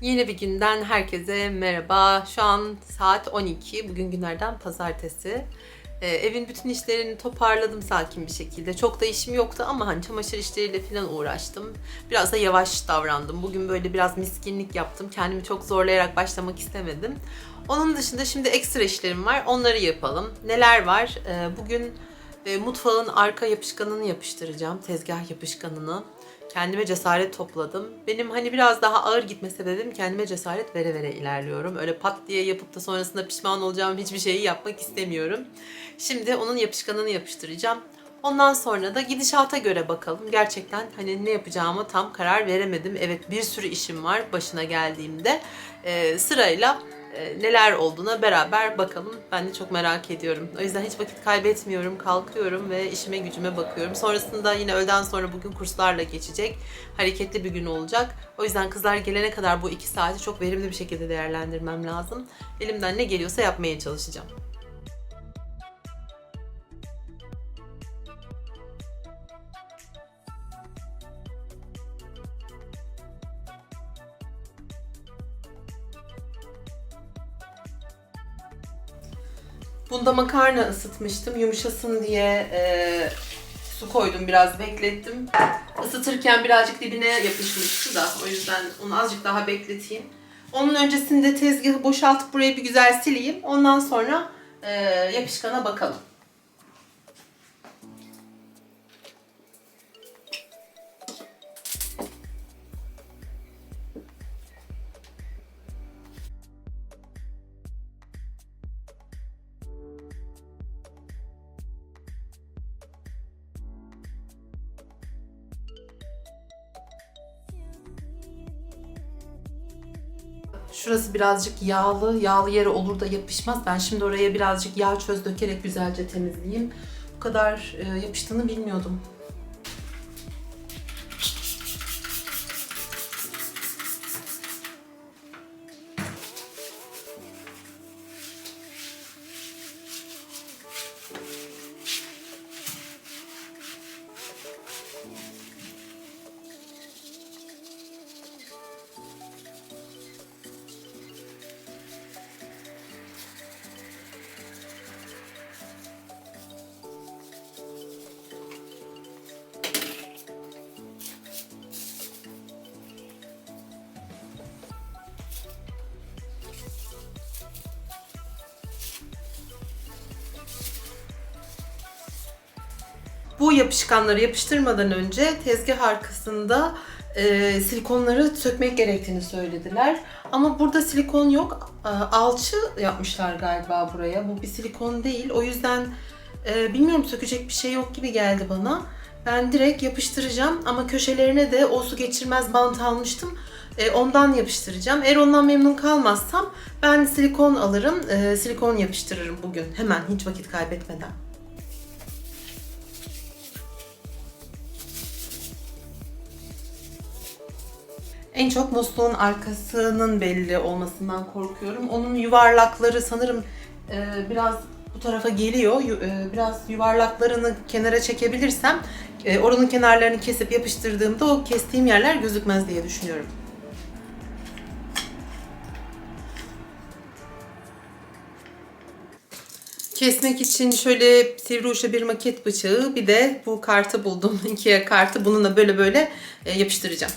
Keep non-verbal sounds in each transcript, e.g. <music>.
Yeni bir günden herkese merhaba. Şu an saat 12. Bugün günlerden pazartesi. Ee, evin bütün işlerini toparladım sakin bir şekilde. Çok da işim yoktu ama hani çamaşır işleriyle falan uğraştım. Biraz da yavaş davrandım. Bugün böyle biraz miskinlik yaptım. Kendimi çok zorlayarak başlamak istemedim. Onun dışında şimdi ekstra işlerim var. Onları yapalım. Neler var? Ee, bugün e, mutfağın arka yapışkanını yapıştıracağım. Tezgah yapışkanını. Kendime cesaret topladım. Benim hani biraz daha ağır gitme sebebim kendime cesaret vere vere ilerliyorum. Öyle pat diye yapıp da sonrasında pişman olacağım hiçbir şeyi yapmak istemiyorum. Şimdi onun yapışkanını yapıştıracağım. Ondan sonra da gidişata göre bakalım. Gerçekten hani ne yapacağımı tam karar veremedim. Evet bir sürü işim var başına geldiğimde. Ee, sırayla e, neler olduğuna beraber bakalım. Ben de çok merak ediyorum. O yüzden hiç vakit kaybetmiyorum. Kalkıyorum ve işime gücüme bakıyorum. Sonrasında yine öğleden sonra bugün kurslarla geçecek. Hareketli bir gün olacak. O yüzden kızlar gelene kadar bu iki saati çok verimli bir şekilde değerlendirmem lazım. Elimden ne geliyorsa yapmaya çalışacağım. Bunda makarna ısıtmıştım. Yumuşasın diye e, su koydum biraz beklettim. Isıtırken birazcık dibine yapışmıştı da o yüzden onu azıcık daha bekleteyim. Onun öncesinde tezgahı boşaltıp burayı bir güzel sileyim. Ondan sonra e, yapışkana bakalım. Şurası birazcık yağlı. Yağlı yere olur da yapışmaz. Ben şimdi oraya birazcık yağ çöz dökerek güzelce temizleyeyim. Bu kadar e, yapıştığını bilmiyordum. Bu yapışkanları yapıştırmadan önce tezgah arkasında e, silikonları sökmek gerektiğini söylediler. Ama burada silikon yok. E, alçı yapmışlar galiba buraya. Bu bir silikon değil. O yüzden e, bilmiyorum sökecek bir şey yok gibi geldi bana. Ben direkt yapıştıracağım ama köşelerine de o su geçirmez bant almıştım. E, ondan yapıştıracağım. Eğer ondan memnun kalmazsam ben silikon alırım. E, silikon yapıştırırım bugün. Hemen hiç vakit kaybetmeden. En çok musluğun arkasının belli olmasından korkuyorum. Onun yuvarlakları sanırım e, biraz bu tarafa geliyor. E, biraz yuvarlaklarını kenara çekebilirsem e, oranın kenarlarını kesip yapıştırdığımda o kestiğim yerler gözükmez diye düşünüyorum. Kesmek için şöyle sivri uçlu bir maket bıçağı bir de bu kartı buldum. <laughs> Ikea kartı. Bununla böyle böyle e, yapıştıracağım.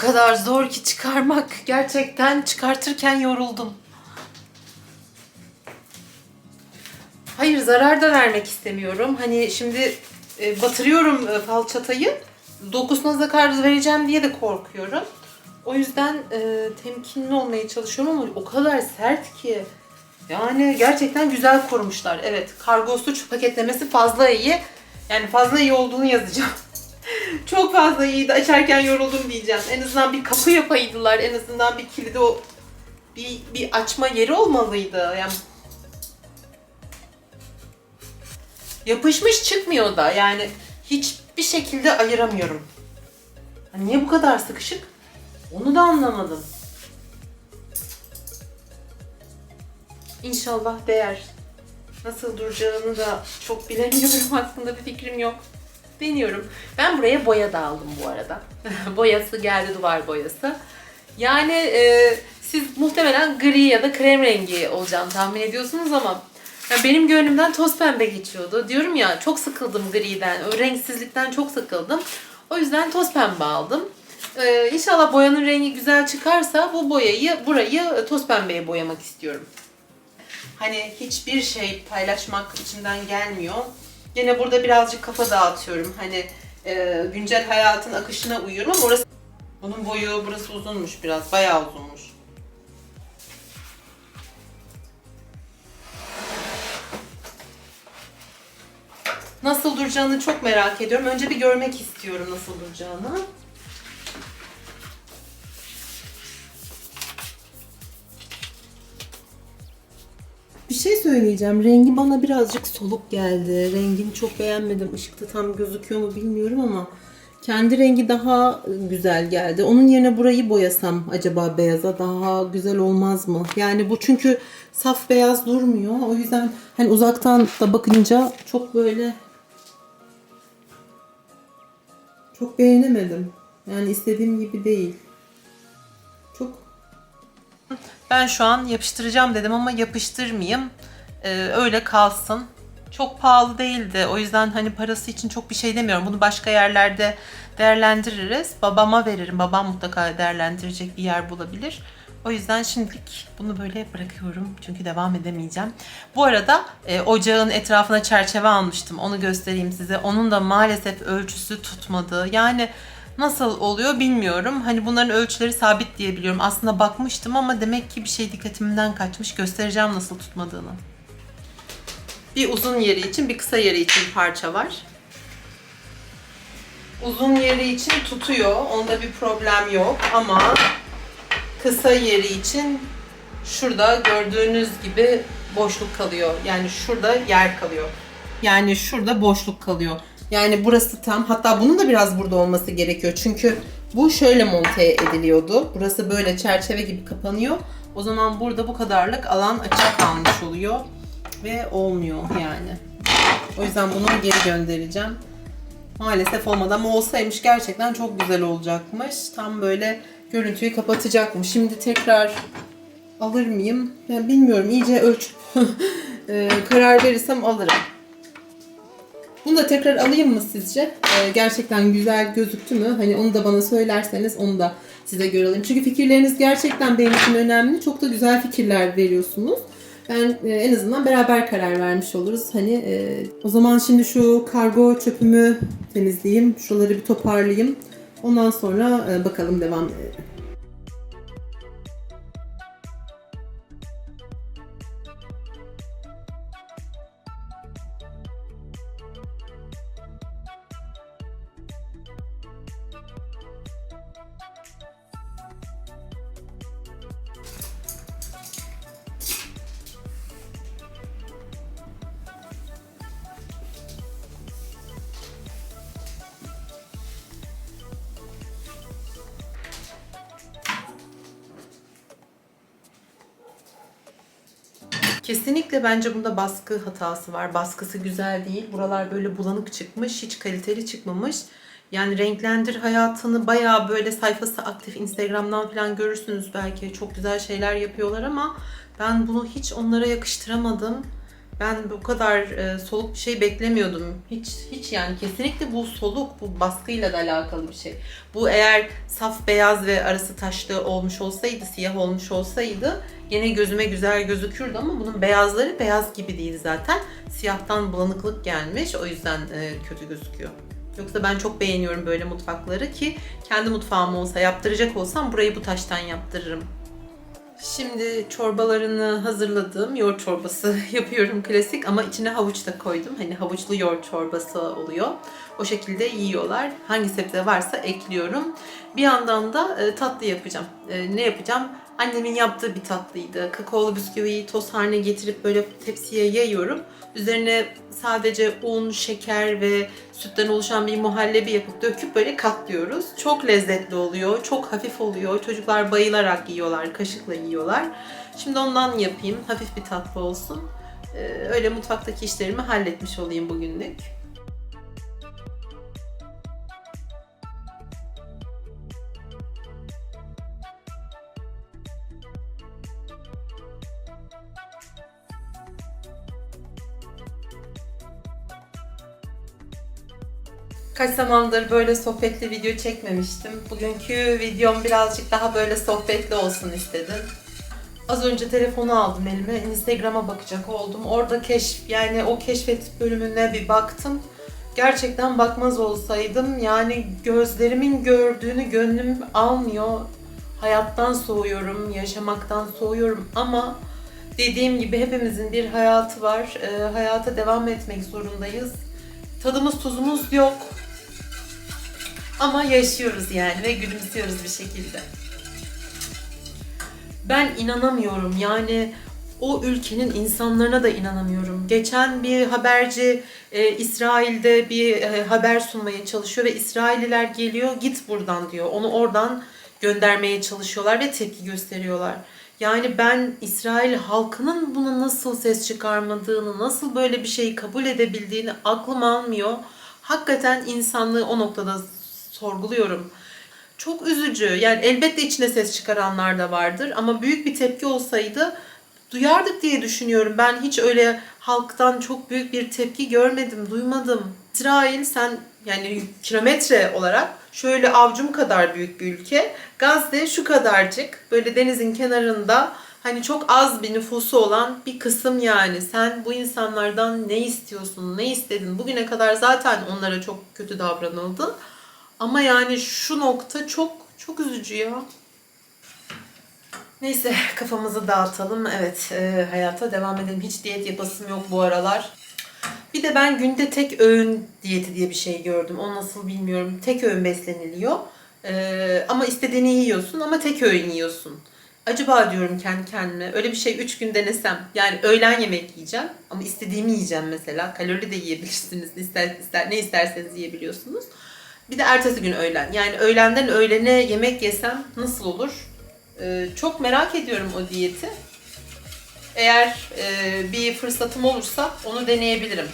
Kadar zor ki çıkarmak. Gerçekten çıkartırken yoruldum. Hayır zarar da vermek istemiyorum. Hani şimdi e, batırıyorum e, falçatayı. Dokusuna zarar vereceğim diye de korkuyorum. O yüzden e, temkinli olmaya çalışıyorum ama o kadar sert ki Yani gerçekten güzel korumuşlar. Evet kargosu paketlemesi fazla iyi. Yani fazla iyi olduğunu yazacağım. Çok fazla iyiydi. Açarken yoruldum diyeceğim. En azından bir kapı yapaydılar. En azından bir kilidi o bir, bir açma yeri olmalıydı. Yani yapışmış çıkmıyor da. Yani hiçbir şekilde ayıramıyorum. Ya Niye bu kadar sıkışık? Onu da anlamadım. İnşallah değer. Nasıl duracağını da çok bilemiyorum. <laughs> Aslında bir fikrim yok. Deniyorum. Ben buraya boya da aldım bu arada. <laughs> Boyası geldi duvar boyası. Yani e, siz muhtemelen gri ya da krem rengi olacağını tahmin ediyorsunuz ama ya benim gönlümden toz pembe geçiyordu. Diyorum ya çok sıkıldım griden, o renksizlikten çok sıkıldım. O yüzden toz pembe aldım. Ee, inşallah boyanın rengi güzel çıkarsa bu boyayı, burayı toz pembeye boyamak istiyorum. Hani hiçbir şey paylaşmak içimden gelmiyor. Yine burada birazcık kafa dağıtıyorum. Hani e, güncel hayatın akışına uyuyorum ama orası bunun boyu burası uzunmuş biraz. Bayağı uzunmuş. Nasıl duracağını çok merak ediyorum. Önce bir görmek istiyorum nasıl duracağını. Şey söyleyeceğim. Rengi bana birazcık soluk geldi. Rengini çok beğenmedim. Işıkta tam gözüküyor mu bilmiyorum ama kendi rengi daha güzel geldi. Onun yerine burayı boyasam acaba beyaza daha güzel olmaz mı? Yani bu çünkü saf beyaz durmuyor. O yüzden hani uzaktan da bakınca çok böyle çok beğenemedim. Yani istediğim gibi değil. Çok ben şu an yapıştıracağım dedim ama yapıştırmayayım. Ee, öyle kalsın. Çok pahalı değildi. O yüzden hani parası için çok bir şey demiyorum. Bunu başka yerlerde değerlendiririz. Babama veririm. Babam mutlaka değerlendirecek bir yer bulabilir. O yüzden şimdilik bunu böyle bırakıyorum. Çünkü devam edemeyeceğim. Bu arada e, ocağın etrafına çerçeve almıştım. Onu göstereyim size. Onun da maalesef ölçüsü tutmadı. Yani Nasıl oluyor bilmiyorum. Hani bunların ölçüleri sabit diye biliyorum. Aslında bakmıştım ama demek ki bir şey dikkatimden kaçmış. Göstereceğim nasıl tutmadığını. Bir uzun yeri için, bir kısa yeri için parça var. Uzun yeri için tutuyor. Onda bir problem yok ama kısa yeri için şurada gördüğünüz gibi boşluk kalıyor. Yani şurada yer kalıyor. Yani şurada boşluk kalıyor. Yani burası tam hatta bunun da biraz burada olması gerekiyor. Çünkü bu şöyle monte ediliyordu. Burası böyle çerçeve gibi kapanıyor. O zaman burada bu kadarlık alan açık kalmış oluyor. Ve olmuyor yani. O yüzden bunu geri göndereceğim. Maalesef olmadı ama olsaymış gerçekten çok güzel olacakmış. Tam böyle görüntüyü kapatacakmış. Şimdi tekrar alır mıyım? Yani bilmiyorum. İyice ölçüp <laughs> e, karar verirsem alırım. Bunu da tekrar alayım mı sizce? Ee, gerçekten güzel gözüktü mü? Hani onu da bana söylerseniz onu da size göre alayım. Çünkü fikirleriniz gerçekten benim için önemli. Çok da güzel fikirler veriyorsunuz. Ben e, en azından beraber karar vermiş oluruz. Hani e, o zaman şimdi şu kargo çöpümü temizleyeyim. Şuraları bir toparlayayım. Ondan sonra e, bakalım devam edelim. Kesinlikle bence bunda baskı hatası var. Baskısı güzel değil. Buralar böyle bulanık çıkmış. Hiç kaliteli çıkmamış. Yani renklendir hayatını bayağı böyle sayfası aktif Instagram'dan falan görürsünüz belki. Çok güzel şeyler yapıyorlar ama ben bunu hiç onlara yakıştıramadım. Ben bu kadar e, soluk bir şey beklemiyordum. Hiç hiç yani kesinlikle bu soluk, bu baskıyla da alakalı bir şey. Bu eğer saf beyaz ve arası taşlı olmuş olsaydı, siyah olmuş olsaydı yine gözüme güzel gözükürdü ama bunun beyazları beyaz gibi değil zaten. Siyahtan bulanıklık gelmiş o yüzden e, kötü gözüküyor. Yoksa ben çok beğeniyorum böyle mutfakları ki kendi mutfağım olsa yaptıracak olsam burayı bu taştan yaptırırım. Şimdi çorbalarını hazırladım. Yoğurt çorbası <laughs> yapıyorum klasik ama içine havuç da koydum. Hani havuçlu yoğurt çorbası oluyor. O şekilde yiyorlar. Hangi sebze varsa ekliyorum. Bir yandan da e, tatlı yapacağım. E, ne yapacağım? Annemin yaptığı bir tatlıydı. Kakaolu bisküviyi toz haline getirip böyle tepsiye yayıyorum. Üzerine sadece un, şeker ve sütten oluşan bir muhallebi yapıp döküp böyle katlıyoruz. Çok lezzetli oluyor, çok hafif oluyor. Çocuklar bayılarak yiyorlar, kaşıkla yiyorlar. Şimdi ondan yapayım, hafif bir tatlı olsun. Ee, öyle mutfaktaki işlerimi halletmiş olayım bugünlük. Kaç zamandır böyle sohbetli video çekmemiştim. Bugünkü videom birazcık daha böyle sohbetli olsun istedim. Az önce telefonu aldım elime. Instagram'a bakacak oldum. Orada keşf yani o keşfet bölümüne bir baktım. Gerçekten bakmaz olsaydım yani gözlerimin gördüğünü gönlüm almıyor. Hayattan soğuyorum, yaşamaktan soğuyorum ama dediğim gibi hepimizin bir hayatı var. Ee, hayata devam etmek zorundayız. Tadımız tuzumuz yok. Ama yaşıyoruz yani ve gülümsüyoruz bir şekilde. Ben inanamıyorum yani o ülkenin insanlarına da inanamıyorum. Geçen bir haberci e, İsrail'de bir e, haber sunmaya çalışıyor ve İsrailliler geliyor git buradan diyor. Onu oradan göndermeye çalışıyorlar ve tepki gösteriyorlar. Yani ben İsrail halkının buna nasıl ses çıkarmadığını, nasıl böyle bir şeyi kabul edebildiğini aklım almıyor. Hakikaten insanlığı o noktada sorguluyorum. Çok üzücü. Yani elbette içine ses çıkaranlar da vardır ama büyük bir tepki olsaydı duyardık diye düşünüyorum. Ben hiç öyle halktan çok büyük bir tepki görmedim, duymadım. İsrail sen yani kilometre olarak şöyle avcum kadar büyük bir ülke. Gazze şu kadarcık böyle denizin kenarında hani çok az bir nüfusu olan bir kısım yani. Sen bu insanlardan ne istiyorsun, ne istedin? Bugüne kadar zaten onlara çok kötü davranıldı. Ama yani şu nokta çok çok üzücü ya. Neyse kafamızı dağıtalım. Evet e, hayata devam edelim. Hiç diyet yapasım yok bu aralar. Bir de ben günde tek öğün diyeti diye bir şey gördüm. O nasıl bilmiyorum. Tek öğün besleniliyor. E, ama istediğini yiyorsun ama tek öğün yiyorsun. Acaba diyorum kendi kendime öyle bir şey 3 gün denesem. Yani öğlen yemek yiyeceğim ama istediğimi yiyeceğim mesela. Kalori de yiyebilirsiniz. İster, ister, ne isterseniz yiyebiliyorsunuz. Bir de ertesi gün öğlen. Yani öğlenden öğlene yemek yesem nasıl olur? Ee, çok merak ediyorum o diyeti. Eğer e, bir fırsatım olursa onu deneyebilirim.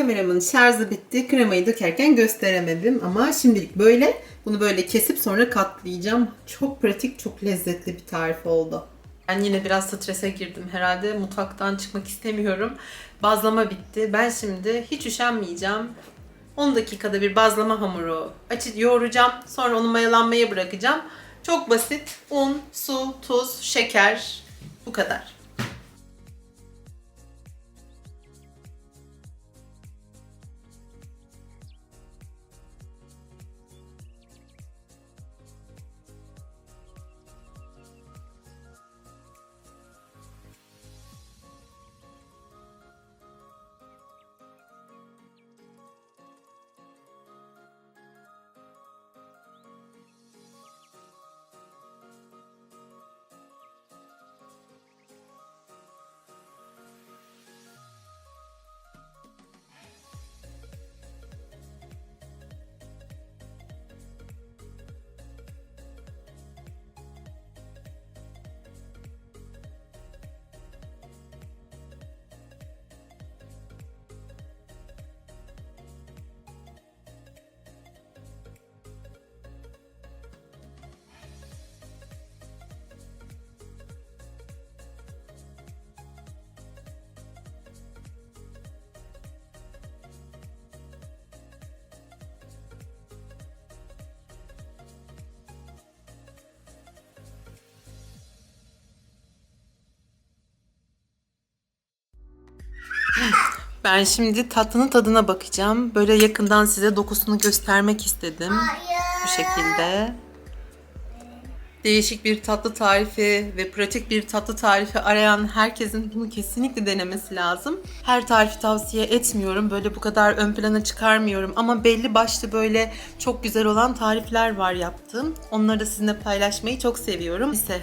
Kameramın şarjı bitti. Kremayı dökerken gösteremedim ama şimdilik böyle. Bunu böyle kesip sonra katlayacağım. Çok pratik, çok lezzetli bir tarif oldu. Ben yine biraz strese girdim herhalde. Mutfaktan çıkmak istemiyorum. Bazlama bitti. Ben şimdi hiç üşenmeyeceğim. 10 dakikada bir bazlama hamuru açıp yoğuracağım. Sonra onu mayalanmaya bırakacağım. Çok basit. Un, su, tuz, şeker. Bu kadar. Ben şimdi tatlının tadına bakacağım. Böyle yakından size dokusunu göstermek istedim. Bu şekilde. Değişik bir tatlı tarifi ve pratik bir tatlı tarifi arayan herkesin bunu kesinlikle denemesi lazım. Her tarifi tavsiye etmiyorum. Böyle bu kadar ön plana çıkarmıyorum. Ama belli başlı böyle çok güzel olan tarifler var yaptığım. Onları da sizinle paylaşmayı çok seviyorum. Neyse,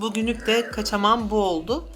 bugünlük de kaçamam bu oldu.